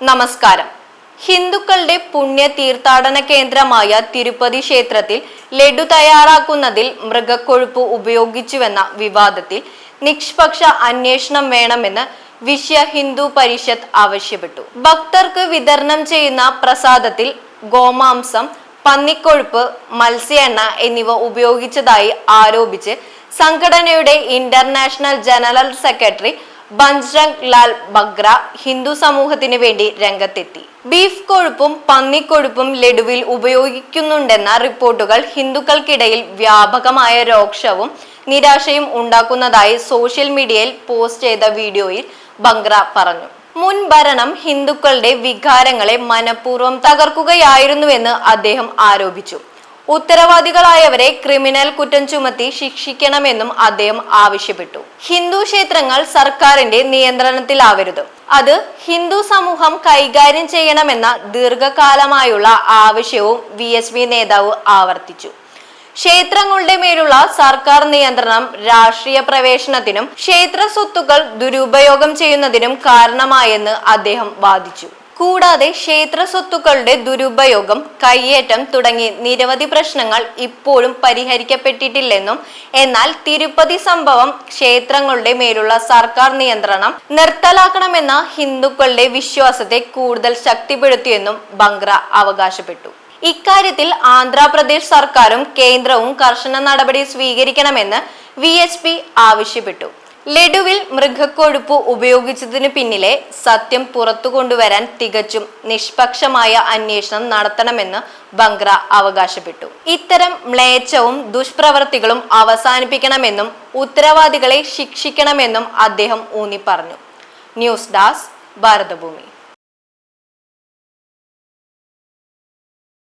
നമസ്കാരം. ഹിന്ദുക്കളുടെ പുണ്യ തീർത്ഥാടന കേന്ദ്രമായ തിരുപ്പതി ക്ഷേത്രത്തിൽ ലഡു തയ്യാറാക്കുന്നതിൽ മൃഗക്കൊഴുപ്പ് ഉപയോഗിച്ചുവെന്ന വിവാദത്തിൽ നിഷ്പക്ഷ അന്വേഷണം വേണമെന്ന് വിശ്വ ഹിന്ദു പരിഷത്ത് ആവശ്യപ്പെട്ടു. ഭക്തർക്ക് വിതരണം ചെയ്യുന്ന പ്രസാദത്തിൽ ഗോമാംസം പന്നിക്കൊഴുപ്പ് മത്സ്യ എണ്ണ എന്നിവ ഉപയോഗിച്ചതായി ആരോപിച്ച് സംഘടനയുടെ international general secretary Bajrang Lal Bagra Hindu സമൂഹത്തിന് വേണ്ടി രംഗത്തെത്തി. ബീഫ് കൊഴുപ്പും പന്നിക്കൊഴുപ്പും ലഡുവിൽ ഉപയോഗിക്കുന്നുണ്ടെന്ന റിപ്പോർട്ടുകൾ ഹിന്ദുക്കൾക്കിടയിൽ വ്യാപകമായ രോക്ഷവും നിരാശയും ഉണ്ടാക്കുന്നതായി സോഷ്യൽ മീഡിയയിൽ പോസ്റ്റ് ചെയ്ത വീഡിയോയിൽ ബംഗ്ര പറഞ്ഞു. മുൻ ഭരണം ഹിന്ദുക്കളുടെ വികാരങ്ങളെ മനഃപൂർവം തകർക്കുകയായിരുന്നുവെന്ന് അദ്ദേഹം ആരോപിച്ചു. ഉത്തരവാദികളായവരെ ക്രിമിനൽ കുറ്റം ചുമത്തി ശിക്ഷിക്കണമെന്നും അദ്ദേഹം ആവശ്യപ്പെട്ടു. ഹിന്ദു ക്ഷേത്രങ്ങൾ സർക്കാരിന്റെ നിയന്ത്രണത്തിലാവരുത്. അത് ഹിന്ദു സമൂഹം കൈകാര്യം ചെയ്യണമെന്ന ദീർഘകാലമായുള്ള ആവശ്യവും വി നേതാവ് ആവർത്തിച്ചു. ക്ഷേത്രങ്ങളുടെ മേലുള്ള സർക്കാർ നിയന്ത്രണം രാഷ്ട്രീയ പ്രവേശനത്തിനും ക്ഷേത്ര സ്വത്തുക്കൾ ദുരുപയോഗം ചെയ്യുന്നതിനും കാരണമായെന്ന് അദ്ദേഹം വാദിച്ചു. കൂടാതെ ക്ഷേത്ര സ്വത്തുക്കളുടെ ദുരുപയോഗം കയ്യേറ്റം തുടങ്ങി നിരവധി പ്രശ്നങ്ങൾ ഇപ്പോഴും പരിഹരിക്കപ്പെട്ടിട്ടില്ലെന്നും എന്നാൽ തിരുപ്പതി സംഭവം ക്ഷേത്രങ്ങളുടെ മേലുള്ള സർക്കാർ നിയന്ത്രണം നിർത്തലാക്കണമെന്ന ഹിന്ദുക്കളുടെ വിശ്വാസത്തെ കൂടുതൽ ശക്തിപ്പെടുത്തിയെന്നും ബംഗ്ര അവകാശപ്പെട്ടു. ഇക്കാര്യത്തിൽ ആന്ധ്രാപ്രദേശ് സർക്കാരും കേന്ദ്രവും കർശന നടപടി സ്വീകരിക്കണമെന്ന് വി ആവശ്യപ്പെട്ടു. ലഡുവിൽ മൃഗക്കൊഴുപ്പ് ഉപയോഗിച്ചതിന് പിന്നിലെ സത്യം പുറത്തു കൊണ്ടുവരാൻ തികച്ചും നിഷ്പക്ഷമായ അന്വേഷണം നടത്തണമെന്ന് ബംഗ്ര അവകാശപ്പെട്ടു. ഇത്തരം മ്ലേച്ഛവും ദുഷ്പ്രവർത്തികളും അവസാനിപ്പിക്കണമെന്നും ഉത്തരവാദികളെ ശിക്ഷിക്കണമെന്നും അദ്ദേഹം ഊന്നി പറഞ്ഞു ന്യൂസ് ഡാസ് ഭാരതഭൂമി.